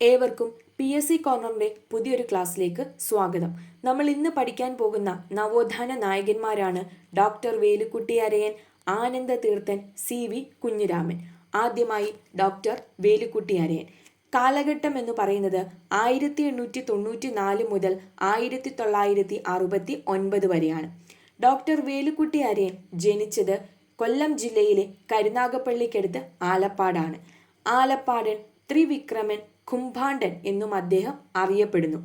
ഏവർക്കും P S C കോർണറിന്റെ പുതിയൊരു ക്ലാസ്സിലേക്ക് സ്വാഗതം. നമ്മൾ ഇന്ന് പഠിക്കാൻ പോകുന്ന നവോത്ഥാന നായകന്മാരാണ് ഡോക്ടർ വേലുക്കുട്ടി അരയൻ ആനന്ദ തീർത്ഥൻ സി വി കുഞ്ഞിരാമൻ. ആദ്യമായി ഡോക്ടർ വേലുക്കുട്ടി അരയൻ. കാലഘട്ടം എന്ന് പറയുന്നത് ആയിരത്തി എണ്ണൂറ്റി തൊണ്ണൂറ്റി നാല് മുതൽ ആയിരത്തി തൊള്ളായിരത്തി അറുപത്തി ഒൻപത് വരെയാണ്. ഡോക്ടർ വേലുക്കുട്ടി അരയൻ ജനിച്ചത് കൊല്ലം ജില്ലയിലെ കരുനാഗപ്പള്ളിക്കടുത്ത് ആലപ്പാടാണ്. ആലപ്പാടൻ ത്രിവിക്രമൻ കുംഭാണ്ഡൻ എന്നും അദ്ദേഹം അറിയപ്പെടുന്നു.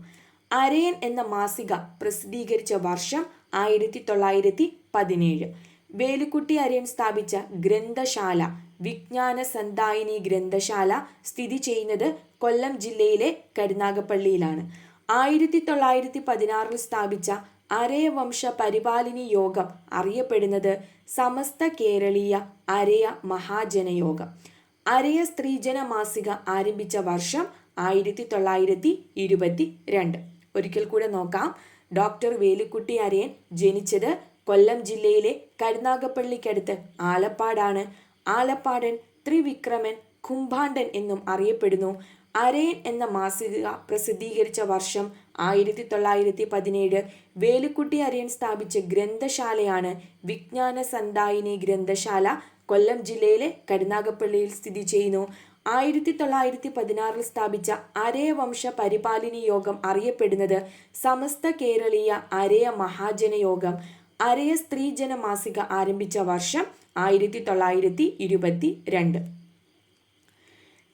അരയൻ എന്ന മാസിക പ്രസിദ്ധീകരിച്ച വർഷം ആയിരത്തി തൊള്ളായിരത്തി പതിനേഴ് വേലുക്കുട്ടി അരയൻ സ്ഥാപിച്ച ഗ്രന്ഥശാല വിജ്ഞാന സന്തായിനി ഗ്രന്ഥശാല സ്ഥിതി ചെയ്യുന്നത് കൊല്ലം ജില്ലയിലെ കരുനാഗപ്പള്ളിയിലാണ്. ആയിരത്തി തൊള്ളായിരത്തി പതിനാറിൽ സ്ഥാപിച്ച അരയവംശ പരിപാലിനി യോഗം അറിയപ്പെടുന്നത് സമസ്ത കേരളീയ അരയ മഹാജനയോഗം. അരയ സ്ത്രീജന മാസിക ആരംഭിച്ച വർഷം ആയിരത്തി തൊള്ളായിരത്തി ഇരുപത്തി രണ്ട് ഒരിക്കൽ കൂടെ നോക്കാം. ഡോക്ടർ വേലിക്കുട്ടി അരയൻ ജനിച്ചത് കൊല്ലം ജില്ലയിലെ കരുനാഗപ്പള്ളിക്കടുത്ത് ആലപ്പാടാണ്. ആലപ്പാടൻ ത്രിവിക്രമൻ കുംഭാണ്ടൻ എന്നും അറിയപ്പെടുന്നു. അരയൻ എന്ന മാസിക പ്രസിദ്ധീകരിച്ച വർഷം ആയിരത്തി തൊള്ളായിരത്തി പതിനേഴ് വേലുക്കുട്ടി അരയൻ സ്ഥാപിച്ച ഗ്രന്ഥശാലയാണ് വിജ്ഞാന സന്തായിനി ഗ്രന്ഥശാല. കൊല്ലം ജില്ലയിലെ കരുനാഗപ്പള്ളിയിൽ സ്ഥിതി ചെയ്യുന്നു. ആയിരത്തി തൊള്ളായിരത്തി പതിനാറിൽ സ്ഥാപിച്ച അരയവംശ പരിപാലിനി യോഗം അറിയപ്പെടുന്നത് സമസ്ത കേരളീയ അരയ മഹാജന യോഗം. അരയ സ്ത്രീജന മാസിക ആരംഭിച്ച വർഷം ആയിരത്തി തൊള്ളായിരത്തി ഇരുപത്തി രണ്ട്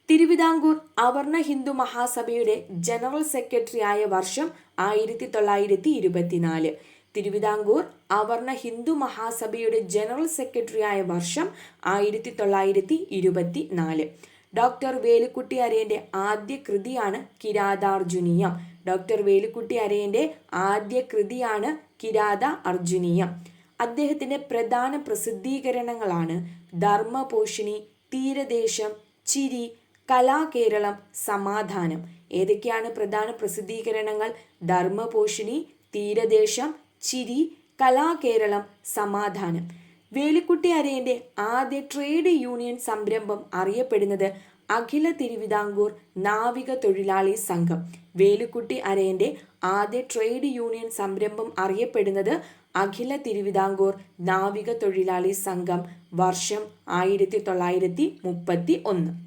തിരുവിതാംകൂർ അവർണ ഹിന്ദു മഹാസഭയുടെ ജനറൽ സെക്രട്ടറി ആയ വർഷം ആയിരത്തി തൊള്ളായിരത്തി ഇരുപത്തിനാല് തിരുവിതാംകൂർ അവർണ ഹിന്ദു മഹാസഭയുടെ ജനറൽ സെക്രട്ടറി ആയ വർഷം ആയിരത്തി തൊള്ളായിരത്തി ഇരുപത്തി നാല് ഡോക്ടർ വേലുക്കുട്ടി അരയന്റെ ആദ്യ കൃതിയാണ് കിരാതാർജുനീയം. ഡോക്ടർ വേലുക്കുട്ടി അരയന്റെ ആദ്യ കൃതിയാണ് കിരാത അർജുനീയം അദ്ദേഹത്തിന്റെ പ്രധാന പ്രസിദ്ധീകരണങ്ങളാണ് ധർമ്മപോഷിണി തീരദേശം ചിരി കലാകേരളം സമാധാനം. ഏതൊക്കെയാണ് പ്രധാന പ്രസിദ്ധീകരണങ്ങൾ? ധർമ്മപോഷിണി തീരദേശം ചിരി കലാകേരളം സമാധാനം. വേലിക്കുട്ടി അരയന്റെ ആദ്യ ട്രേഡ് യൂണിയൻ സംരംഭം അറിയപ്പെടുന്നത് അഖില തിരുവിതാംകൂർ നാവിക തൊഴിലാളി സംഘം. വേലിക്കുട്ടി അരയന്റെ ആദ്യ ട്രേഡ് യൂണിയൻ സംരംഭം അറിയപ്പെടുന്നത് അഖില തിരുവിതാംകൂർ നാവിക തൊഴിലാളി സംഘം വർഷം ആയിരത്തി തൊള്ളായിരത്തി മുപ്പത്തി ഒന്ന്.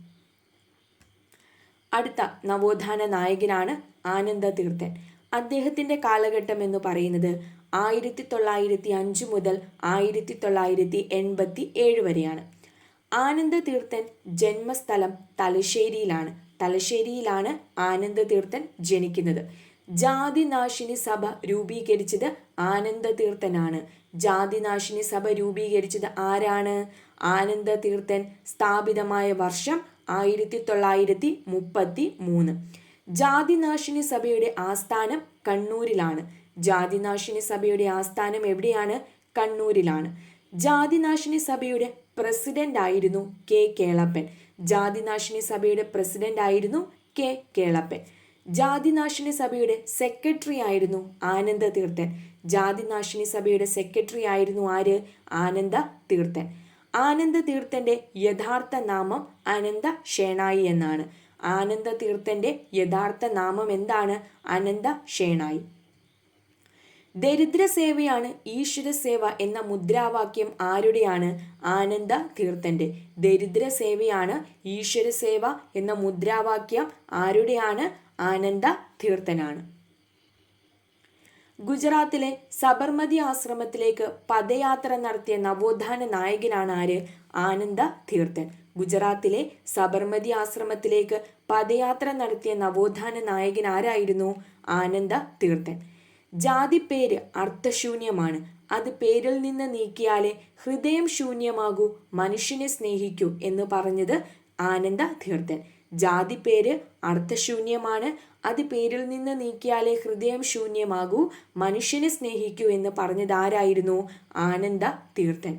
അടുത്ത നവോത്ഥാന നായകനാണ് ആനന്ദ തീർത്ഥൻ. അദ്ദേഹത്തിന്റെ കാലഘട്ടം എന്ന് പറയുന്നത് ആയിരത്തി തൊള്ളായിരത്തി അഞ്ച് മുതൽ ആയിരത്തി തൊള്ളായിരത്തി എൺപത്തി ഏഴ് വരെയാണ്. ആനന്ദ തീർത്ഥൻ ജന്മസ്ഥലം തലശ്ശേരിയിലാണ്. തലശ്ശേരിയിലാണ് ആനന്ദ തീർത്ഥൻ ജനിക്കുന്നത്. ജാതിനാശിനി സഭ രൂപീകരിച്ചത് ആനന്ദ തീർത്ഥനാണ്. ജാതിനാശിനി സഭ രൂപീകരിച്ചത് ആരാണ്? ആനന്ദ തീർത്ഥൻ സ്ഥാപിതമായ വർഷം ആയിരത്തി തൊള്ളായിരത്തി മുപ്പത്തി മൂന്ന് ജാതിനാശിനി സഭയുടെ ആസ്ഥാനം കണ്ണൂരിലാണ്. ജാതിനാശിനി സഭയുടെ ആസ്ഥാനം എവിടെയാണ്? കണ്ണൂരിലാണ്. ജാതിനാശിനി സഭയുടെ പ്രസിഡന്റ് ആയിരുന്നു കെ കേളപ്പൻ. ജാതിനാശിനി സഭയുടെ പ്രസിഡന്റ് ആയിരുന്നു കെ കേളപ്പൻ. ജാതിനാശിനി സഭയുടെ സെക്രട്ടറി ആയിരുന്നു ആനന്ദ തീർത്ഥൻ ജാതിനാശിനി സഭയുടെ സെക്രട്ടറി ആയിരുന്നു ആര്? ആനന്ദ തീർത്ഥൻ ആനന്ദ തീർത്ഥന്റെ യഥാർത്ഥ നാമം അനന്ത ഷേണായി എന്നാണ്. ആനന്ദ തീർത്ഥന്റെ യഥാർത്ഥ നാമം എന്താണ്? അനന്ത ഷേണായി ദരിദ്ര സേവയാണ് ഈശ്വര സേവ എന്ന മുദ്രാവാക്യം ആരുടെയാണ്? ആനന്ദ തീർത്ഥന്റെ ദരിദ്ര സേവയാണ് ഈശ്വര സേവ എന്ന മുദ്രാവാക്യം ആരുടെയാണ്? ആനന്ദ തീർത്ഥനാണ് ഗുജറാത്തിലെ സബർമതി ആശ്രമത്തിലേക്ക് പദയാത്ര നടത്തിയ നവോത്ഥാന നായകനാണ് ആര്? ആനന്ദ തീർത്ഥൻ. ഗുജറാത്തിലെ സബർമതി ആശ്രമത്തിലേക്ക് പദയാത്ര നടത്തിയ നവോത്ഥാന നായകൻ ആരായിരുന്നു? ആനന്ദ തീർത്ഥൻ. ജാതി പേര് അർത്ഥശൂന്യമാണ്. അത് പേരിൽ നിന്ന് നീക്കിയാലേ ഹൃദയം ശൂന്യമാകൂ മനുഷ്യനെ സ്നേഹിക്കൂ എന്ന് പറഞ്ഞത് ആനന്ദ തീർത്ഥൻ. ജാതി പേര് അർത്ഥശൂന്യമാണ്. അത് പേരിൽ നിന്ന് നീക്കിയാലേ ഹൃദയം ശൂന്യമാകൂ മനുഷ്യനെ സ്നേഹിക്കൂ എന്ന് പറഞ്ഞത് ആരായിരുന്നു? ആനന്ദ തീർത്ഥൻ.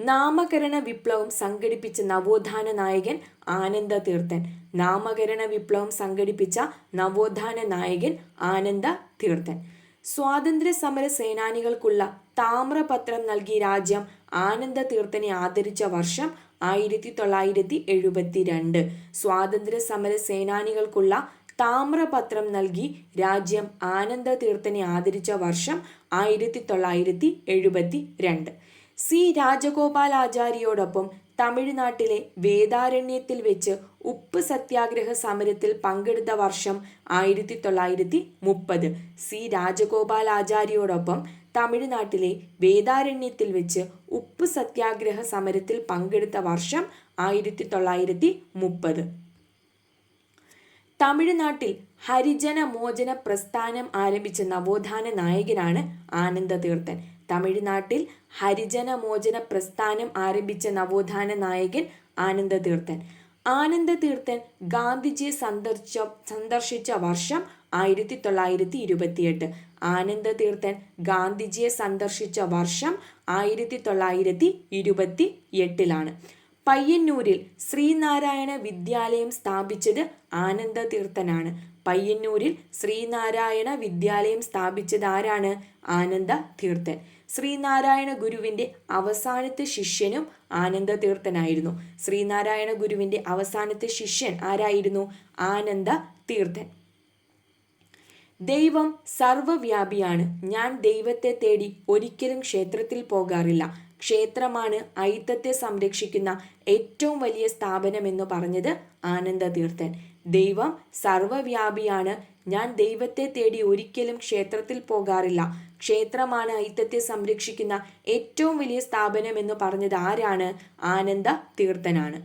നാമകരണ വിപ്ലവം സംഘടിപ്പിച്ച നവോത്ഥാന നായകൻ ആനന്ദ തീർത്ഥൻ. നാമകരണ വിപ്ലവം സംഘടിപ്പിച്ച നവോത്ഥാന നായകൻ ആനന്ദ തീർത്ഥൻ. സ്വാതന്ത്ര്യ സമര സേനാനികൾക്കുള്ള താമ്രപത്രം നൽകി രാജ്യം ആനന്ദ തീർത്ഥനെ ആദരിച്ച വർഷം ആയിരത്തി തൊള്ളായിരത്തി എഴുപത്തി രണ്ട് സ്വാതന്ത്ര്യ സമര സേനാനികൾക്കുള്ള താമ്രപത്രം നൽകി രാജ്യം ആനന്ദ തീർത്ഥനെ ആദരിച്ച വർഷം ആയിരത്തി തൊള്ളായിരത്തി എഴുപത്തി രണ്ട് സി. രാജഗോപാലാചാരിയോടൊപ്പം തമിഴ്നാട്ടിലെ വേദാരണ്യത്തിൽ വെച്ച് ഉപ്പ് സത്യാഗ്രഹ സമരത്തിൽ പങ്കെടുത്ത വർഷം ആയിരത്തി തൊള്ളായിരത്തി മുപ്പത് സി. രാജഗോപാലാചാരിയോടൊപ്പം തമിഴ്നാട്ടിലെ വേദാരണ്യത്തിൽ വെച്ച് ഉപ്പ് സത്യാഗ്രഹ സമരത്തിൽ പങ്കെടുത്ത വർഷം ആയിരത്തി തൊള്ളായിരത്തി മുപ്പത് തമിഴ്നാട്ടിൽ ഹരിജന മോചന പ്രസ്ഥാനം ആരംഭിച്ച നവോത്ഥാന നായകനാണ് ആനന്ദതീർത്ഥൻ തമിഴ്നാട്ടിൽ ഹരിജന മോചന പ്രസ്ഥാനം ആരംഭിച്ച നവോത്ഥാന നായകൻ ആനന്ദതീർത്ഥൻ ആനന്ദതീർത്ഥൻ ഗാന്ധിജിയെ സന്ദർശിച്ച സന്ദർശിച്ച വർഷം ആയിരത്തി തൊള്ളായിരത്തി ഇരുപത്തിയെട്ട് ആനന്ദ തീർത്ഥൻ ഗാന്ധിജിയെ സന്ദർശിച്ച വർഷം ആയിരത്തി തൊള്ളായിരത്തി ഇരുപത്തി എട്ടിലാണ് പയ്യന്നൂരിൽ ശ്രീനാരായണ വിദ്യാലയം സ്ഥാപിച്ചത് ആനന്ദ തീർത്ഥനാണ് പയ്യന്നൂരിൽ ശ്രീനാരായണ വിദ്യാലയം സ്ഥാപിച്ചത് ആരാണ്? ആനന്ദ തീർത്ഥൻ ശ്രീനാരായണ ഗുരുവിന്റെ അവസാനത്തെ ശിഷ്യനും ആനന്ദ തീർത്ഥനായിരുന്നു ശ്രീനാരായണ ഗുരുവിന്റെ അവസാനത്തെ ശിഷ്യൻ ആരായിരുന്നു? ആനന്ദ തീർത്ഥൻ ദൈവം സർവവ്യാപിയാണ്. ഞാൻ ദൈവത്തെ തേടി ഒരിക്കലും ക്ഷേത്രത്തിൽ പോകാറില്ല. ക്ഷേത്രമാണ് ഐത്തത്തെ സംരക്ഷിക്കുന്ന ഏറ്റവും വലിയ സ്ഥാപനമെന്ന് പറഞ്ഞത് ആനന്ദ തീർത്ഥൻ ദൈവം സർവവ്യാപിയാണ്. ഞാൻ ദൈവത്തെ തേടി ഒരിക്കലും ക്ഷേത്രത്തിൽ പോകാറില്ല. ക്ഷേത്രമാണ് ഐത്തത്തെ സംരക്ഷിക്കുന്ന ഏറ്റവും വലിയ സ്ഥാപനമെന്ന് പറഞ്ഞത് ആരാണ്? ആനന്ദ തീർത്ഥനാണ്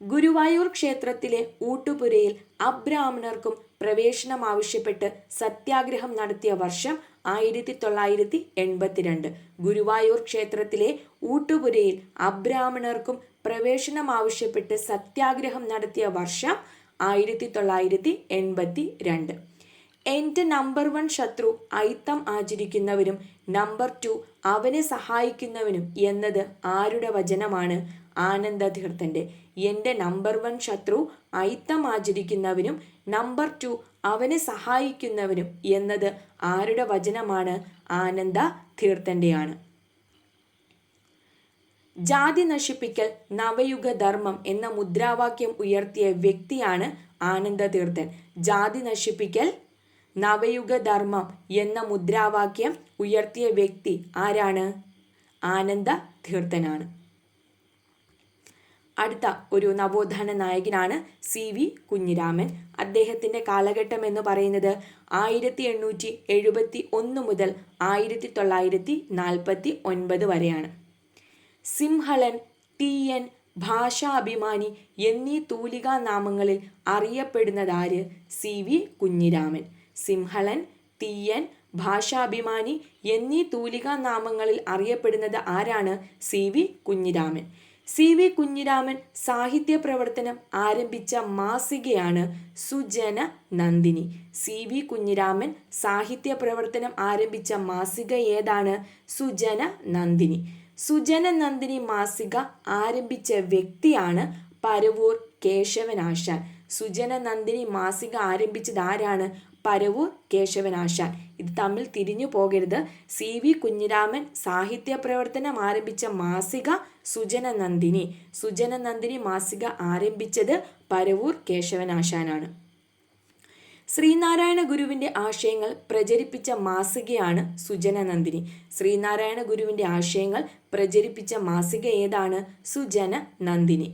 ഗുരുവായൂർ ക്ഷേത്രത്തിലെ ഊട്ടുപുരയിൽ അബ്രാഹ്മണർക്കും പ്രവേശനം ആവശ്യപ്പെട്ട് സത്യാഗ്രഹം നടത്തിയ വർഷം ആയിരത്തി തൊള്ളായിരത്തി എൺപത്തിരണ്ട് ഗുരുവായൂർ ക്ഷേത്രത്തിലെ ഊട്ടുപുരയിൽ അബ്രാഹ്മണർക്കും പ്രവേശനം ആവശ്യപ്പെട്ട് സത്യാഗ്രഹം നടത്തിയ വർഷം ആയിരത്തി തൊള്ളായിരത്തി എൺപത്തി രണ്ട് എന്റെ നമ്പർ വൺ ശത്രു ഐത്തം ആചരിക്കുന്നവനും നമ്പർ ടു അവനെ സഹായിക്കുന്നവനും എന്നത് ആരുടെ വചനമാണ്? ആനന്ദതീർത്ഥന്റെ എന്റെ നമ്പർ വൺ ശത്രു ഐത്തം ആചരിക്കുന്നവനും നമ്പർ ടു അവനെ സഹായിക്കുന്നവനും എന്നത് ആരുടെ വചനമാണ്? ആനന്ദ തീർത്ഥന്റെയാണ് ജാതി നശിപ്പിക്കൽ നവയുഗ ധർമ്മം എന്ന മുദ്രാവാക്യം ഉയർത്തിയ വ്യക്തിയാണ് ആനന്ദ തീർത്ഥൻ. ജാതി നശിപ്പിക്കൽ നവയുഗ ധർമ്മം എന്ന മുദ്രാവാക്യം ഉയർത്തിയ വ്യക്തി ആരാണ്? ആനന്ദ തീർത്ഥനാണ്. അടുത്ത ഒരു നവോത്ഥാന നായകനാണ് സി വി കുഞ്ഞിരാമൻ. അദ്ദേഹത്തിന്റെ കാലഘട്ടം എന്ന് പറയുന്നത് ആയിരത്തി എണ്ണൂറ്റി എഴുപത്തി ഒന്ന് മുതൽ ആയിരത്തി തൊള്ളായിരത്തി നാൽപ്പത്തി ഒൻപത് വരെയാണ്. സിംഹളൻ ടി എൻ ഭാഷാഭിമാനി എന്നീ തൂലികാ നാമങ്ങളിൽ അറിയപ്പെടുന്നതാര് സി വി കുഞ്ഞിരാമൻ? സിംഹളൻ എൻ ഭാഷാഭിമാനി എന്നീ തൂലികാ നാമങ്ങളിൽ അറിയപ്പെടുന്നത് ആരാണ്? C V Kunjiraman. C V Kunjiraman സാഹിത്യ പ്രവർത്തനം ആരംഭിച്ച മാസികയാണ് സുജന നന്ദിനി. സി വി കുഞ്ഞിരാമൻ സാഹിത്യ പ്രവർത്തനം ആരംഭിച്ച മാസിക ഏതാണ്? സുജന നന്ദിനി. സുജന നന്ദിനി മാസിക ആരംഭിച്ച വ്യക്തിയാണ് പരവൂർ കേശവനാശാൻ സുജന നന്ദിനി മാസിക ആരംഭിച്ചത് ആരാണ്? പരവൂർ കേശവനാശാൻ. ഇത് തമ്മിൽ തിരിഞ്ഞു പോകരുത്. സി. വി. കുഞ്ഞിരാമൻ സാഹിത്യ പ്രവർത്തനം ആരംഭിച്ച മാസിക സുജന നന്ദിനി സുജന നന്ദിനി മാസിക ആരംഭിച്ചത് പരവൂർ കേശവനാശാനാണ്. ശ്രീനാരായണ ഗുരുവിന്റെ ആശയങ്ങൾ പ്രചരിപ്പിച്ച മാസികയാണ് സുജന നന്ദിനി ശ്രീനാരായണ ഗുരുവിന്റെ ആശയങ്ങൾ പ്രചരിപ്പിച്ച മാസിക ഏതാണ്? സുജന നന്ദിനി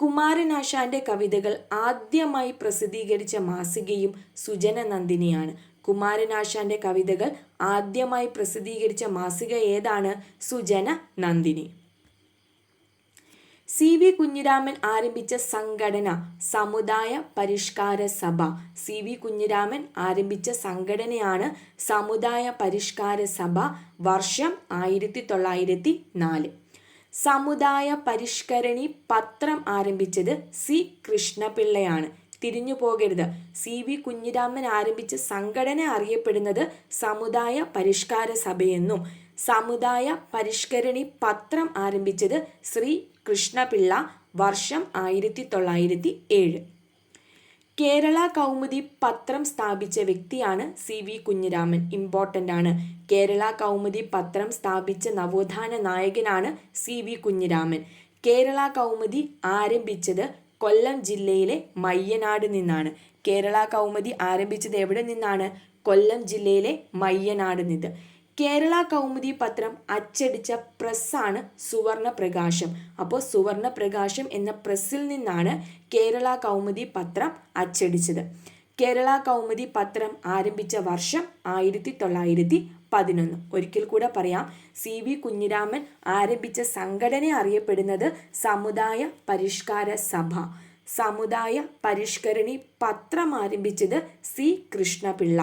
കുമാരനാശാന്റെ കവിതകൾ ആദ്യമായി പ്രസിദ്ധീകരിച്ച മാസികയും സുജന നന്ദിനിയാണ്. കുമാരനാശാന്റെ കവിതകൾ ആദ്യമായി പ്രസിദ്ധീകരിച്ച മാസിക ഏതാണ്? സുജന നന്ദിനി. സി വി കുഞ്ഞിരാമൻ ആരംഭിച്ച സംഘടന സമുദായ പരിഷ്കാര സഭ. സി വി കുഞ്ഞിരാമൻ ആരംഭിച്ച സംഘടനയാണ് സമുദായ പരിഷ്കാര സഭ വർഷം ആയിരത്തി തൊള്ളായിരത്തി നാല്. സമുദായ പരിഷ്കരണി പത്രം ആരംഭിച്ചത് സി കൃഷ്ണപിള്ളയാണ്. തിരിഞ്ഞു പോകരുത്. സി വി കുഞ്ഞിരാമൻ ആരംഭിച്ച സംഘടന അറിയപ്പെടുന്നത് സമുദായ പരിഷ്കാര സഭയെന്നും സമുദായ പരിഷ്കരണി പത്രം ആരംഭിച്ചത് ശ്രീ കൃഷ്ണപിള്ള വർഷം ആയിരത്തി തൊള്ളായിരത്തി ഏഴ്. കേരള കൗമുദി പത്രം സ്ഥാപിച്ച വ്യക്തിയാണ് സി വി കുഞ്ഞിരാമൻ. ഇമ്പോർട്ടന്റ് ആണ്. കേരള കൗമുദി പത്രം സ്ഥാപിച്ച നവോത്ഥാന നായകനാണ് സി വി കുഞ്ഞിരാമൻ. കേരള കൗമുദി ആരംഭിച്ചത് കൊല്ലം ജില്ലയിലെ മയ്യനാട് നിന്നാണ്. കേരള കൗമുദി ആരംഭിച്ചത് എവിടെ നിന്നാണ്? കൊല്ലം ജില്ലയിലെ മയ്യനാട് നിന്ന്. കേരള കൗമുദി പത്രം അച്ചടിച്ച പ്രസ്സാണ് സുവർണ പ്രകാശം അപ്പോൾ സുവർണ പ്രകാശം എന്ന പ്രസ്സിൽ നിന്നാണ് കേരള കൗമുദി പത്രം അച്ചടിച്ചത്. കേരള കൗമുദി പത്രം ആരംഭിച്ച വർഷം ആയിരത്തി തൊള്ളായിരത്തി പതിനൊന്ന് ഒരിക്കൽ കൂടെ പറയാം. സി വി കുഞ്ഞിരാമൻ ആരംഭിച്ച സംഘടന അറിയപ്പെടുന്നത് സമുദായ പരിഷ്കാര സഭ. സമുദായ പരിഷ്കരണി പത്രം ആരംഭിച്ചത് സി കൃഷ്ണപിള്ള.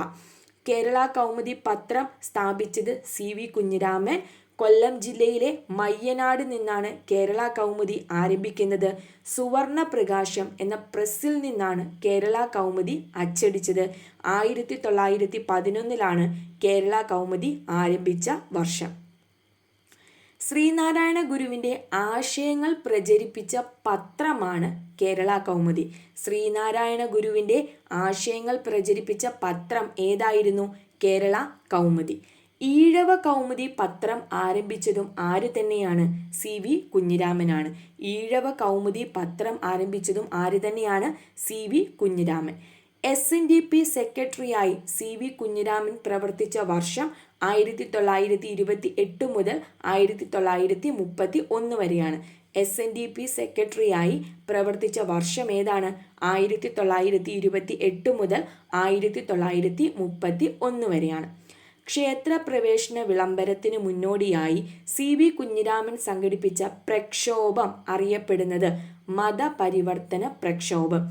കേരള കൗമുദി പത്രം സ്ഥാപിച്ചത് സി വി കുഞ്ഞിരാമൻ. കൊല്ലം ജില്ലയിലെ മയ്യനാട് നിന്നാണ് കേരള കൗമുദി ആരംഭിക്കുന്നത്. സുവർണ പ്രകാശം എന്ന പ്രസ്സിൽ നിന്നാണ് കേരള കൗമുദി അച്ചടിച്ചത്. ആയിരത്തി തൊള്ളായിരത്തി പതിനൊന്നിലാണ് കേരള കൗമുദി ആരംഭിച്ച വർഷം. ശ്രീനാരായണ ഗുരുവിന്റെ ആശയങ്ങൾ പ്രചരിപ്പിച്ച പത്രമാണ് കേരള കൗമുദി. ശ്രീനാരായണ ഗുരുവിന്റെ ആശയങ്ങൾ പ്രചരിപ്പിച്ച പത്രം ഏതായിരുന്നു? കേരള കൗമുദി. ഈഴവ കൗമുദി പത്രം ആരംഭിച്ചതും ആര് തന്നെയാണ്? സി വി കുഞ്ഞിരാമനാണ്. ഈഴവ കൗമുദി പത്രം ആരംഭിച്ചതും ആര് തന്നെയാണ്? C V Kunjiraman. S N D P സെക്രട്ടറിയായി സി വി കുഞ്ഞിരാമൻ പ്രവർത്തിച്ച വർഷം ആയിരത്തി തൊള്ളായിരത്തി ഇരുപത്തി എട്ട് മുതൽ ആയിരത്തി തൊള്ളായിരത്തി മുപ്പത്തി ഒന്ന് വരെയാണ്. എസ് എൻ ഡി പി സെക്രട്ടറിയായി പ്രവർത്തിച്ച വർഷം ഏതാണ്? ആയിരത്തി തൊള്ളായിരത്തി ഇരുപത്തി എട്ട് മുതൽ ആയിരത്തി തൊള്ളായിരത്തി മുപ്പത്തി ഒന്ന് വരെയാണ്. ക്ഷേത്ര പ്രവേശന വിളംബരത്തിന് മുന്നോടിയായി സി വി കുഞ്ഞിരാമൻ സംഘടിപ്പിച്ച പ്രക്ഷോഭം അറിയപ്പെടുന്നത് മതപരിവർത്തന പ്രക്ഷോഭം.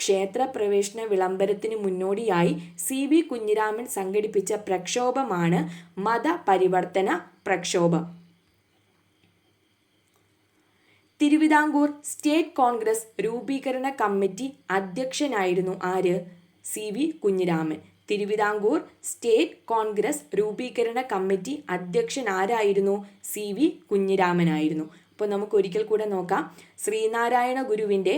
ക്ഷേത്ര പ്രവേശന വിളംബരത്തിന് മുന്നോടിയായി സി വി കുഞ്ഞിരാമൻ സംഘടിപ്പിച്ച പ്രക്ഷോഭമാണ് മതപരിവർത്തന പ്രക്ഷോഭം. തിരുവിതാംകൂർ സ്റ്റേറ്റ് കോൺഗ്രസ് രൂപീകരണ കമ്മിറ്റി അധ്യക്ഷനായിരുന്നു ആര്? C V Kunjiraman. Thiruvithamkoor state Congress രൂപീകരണ കമ്മിറ്റി അധ്യക്ഷൻ ആരായിരുന്നു? സി വി കുഞ്ഞിരാമനായിരുന്നു. അപ്പോൾ നമുക്ക് ഒരിക്കൽ കൂടെ നോക്കാം. ശ്രീനാരായണ ഗുരുവിന്റെ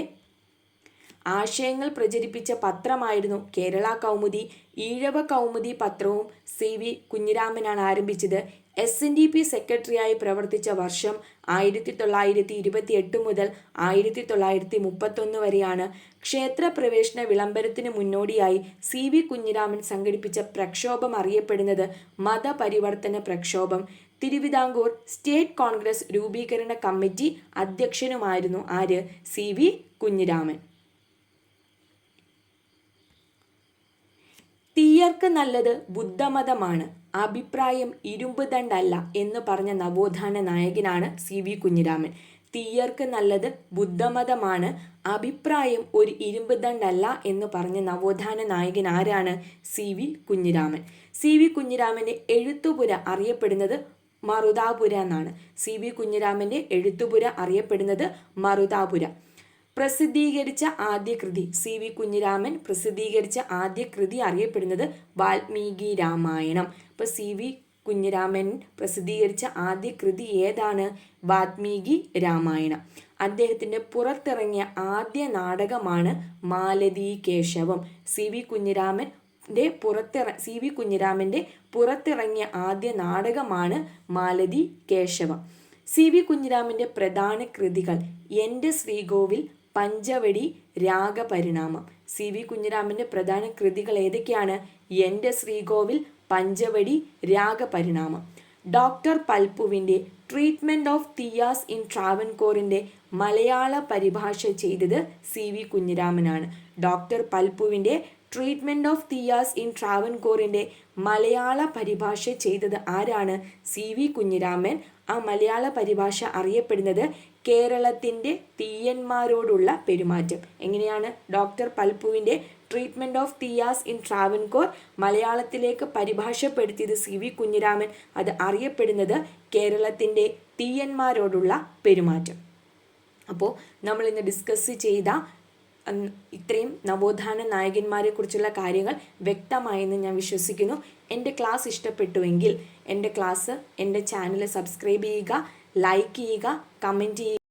ആശയങ്ങൾ പ്രചരിപ്പിച്ച പത്രമായിരുന്നു കേരള കൗമുദി. ഈഴവ കൗമുദി പത്രവും സി വി കുഞ്ഞിരാമനാണ് ആരംഭിച്ചത്. എസ് എൻ ഡി പി സെക്രട്ടറിയായി പ്രവർത്തിച്ച വർഷം ആയിരത്തി തൊള്ളായിരത്തി ഇരുപത്തി എട്ട് മുതൽ ആയിരത്തി തൊള്ളായിരത്തി മുപ്പത്തൊന്ന് വരെയാണ് ക്ഷേത്രപ്രവേശന വിളംബരത്തിന് മുന്നോടിയായി സി വി കുഞ്ഞിരാമൻ സംഘടിപ്പിച്ച പ്രക്ഷോഭം അറിയപ്പെടുന്നത് മതപരിവർത്തന പ്രക്ഷോഭം. തിരുവിതാംകൂർ സ്റ്റേറ്റ് കോൺഗ്രസ് രൂപീകരണ കമ്മിറ്റി അധ്യക്ഷനുമായിരുന്നു ആര്? C V Kunhiraman. തീയർക്ക് നല്ലത് ബുദ്ധമതമാണ്. അഭിപ്രായം ഇരുമ്പ് ദണ്ടല്ല എന്ന് പറഞ്ഞ നവോത്ഥാന നായകനാണ് സി വി കുഞ്ഞിരാമൻ. തീയർക്ക് നല്ലത് ബുദ്ധമതമാണ്. അഭിപ്രായം ഒരു ഇരുമ്പ് ദണ്ടല്ല എന്ന് പറഞ്ഞ നവോത്ഥാന നായകൻ ആരാണ്? C V Kunjiraman. C V കുഞ്ഞിരാമന്റെ എഴുത്തുപുര അറിയപ്പെടുന്നത് മറുതാപുര എന്നാണ്. സി വി കുഞ്ഞിരാമന്റെ എഴുത്തുപുര അറിയപ്പെടുന്നത് മറുതാപുര. പ്രസിദ്ധീകരിച്ച ആദ്യ കൃതി. സി. വി. കുഞ്ഞിരാമൻ പ്രസിദ്ധീകരിച്ച ആദ്യ കൃതി അറിയപ്പെടുന്നത് വാൽമീകി രാമായണം. അപ്പോൾ സി. വി. കുഞ്ഞിരാമൻ പ്രസിദ്ധീകരിച്ച ആദ്യ കൃതി ഏതാണ്? വാൽമീകി രാമായണം. അദ്ദേഹത്തിന്റെ പുറത്തിറങ്ങിയ ആദ്യ നാടകമാണ് മാലതി കേശവം. സി. വി. കുഞ്ഞിരാമൻ ന്റെ പുറത്തിറ സി. വി. കുഞ്ഞിരാമന്റെ പുറത്തിറങ്ങിയ ആദ്യ നാടകമാണ് മാലതി കേശവം. സി. വി. കുഞ്ഞിരാമന്റെ പ്രധാന കൃതികൾ എന്റെ ശ്രീകോവിൽ പഞ്ചവടി രാഗപരിണാമം. സി. വി. കുഞ്ഞിരാമന്റെ പ്രധാന കൃതികൾ ഏതൊക്കെയാണ്? എന്റെ ശ്രീകോവിൽ പഞ്ചവടി രാഗപരിണാമം. ഡോക്ടർ പൽപ്പുവിന്റെ ട്രീറ്റ്മെന്റ് ഓഫ് തിയാസ് ഇൻ ട്രാവൻകോറിന്റെ മലയാള പരിഭാഷ ചെയ്തത് സി. വി. കുഞ്ഞിരാമനാണ്. ഡോക്ടർ പൽപ്പുവിന്റെ ട്രീറ്റ്മെന്റ് ഓഫ് തിയാസ് ഇൻ ട്രാവൻകോറിന്റെ മലയാള പരിഭാഷ ചെയ്തത് ആരാണ്? സി. വി. കുഞ്ഞിരാമൻ. ആ മലയാള പരിഭാഷ അറിയപ്പെടുന്നത് കേരളത്തിന്റെ തീയന്മാരോടുള്ള പെരുമാറ്റം. എങ്ങനെയാണ് doctor പൽപ്പുവിന്റെ treatment of Thiyyas in Travancore മലയാളത്തിലേക്ക് പരിഭാഷപ്പെടുത്തിയത് സി വി കുഞ്ഞിരാമൻ? അത് അറിയപ്പെടുന്നത് കേരളത്തിന്റെ തീയന്മാരോടുള്ള പെരുമാറ്റം. അപ്പോൾ നമ്മൾ ഇന്ന് ഡിസ്കസ് ചെയ്ത ഇത്രയും നവോത്ഥാന നായകന്മാരെ കുറിച്ചുള്ള കാര്യങ്ങൾ വ്യക്തമായെന്ന് ഞാൻ വിശ്വസിക്കുന്നു. എന്റെ ക്ലാസ് ഇഷ്ടപ്പെട്ടുവെങ്കിൽ എന്റെ ക്ലാസ് എന്റെ ചാനൽ സബ്സ്ക്രൈബ് ചെയ്യുക. ലൈക്ക് ചെയ്യുക കമന്റ് ചെയ്യുക.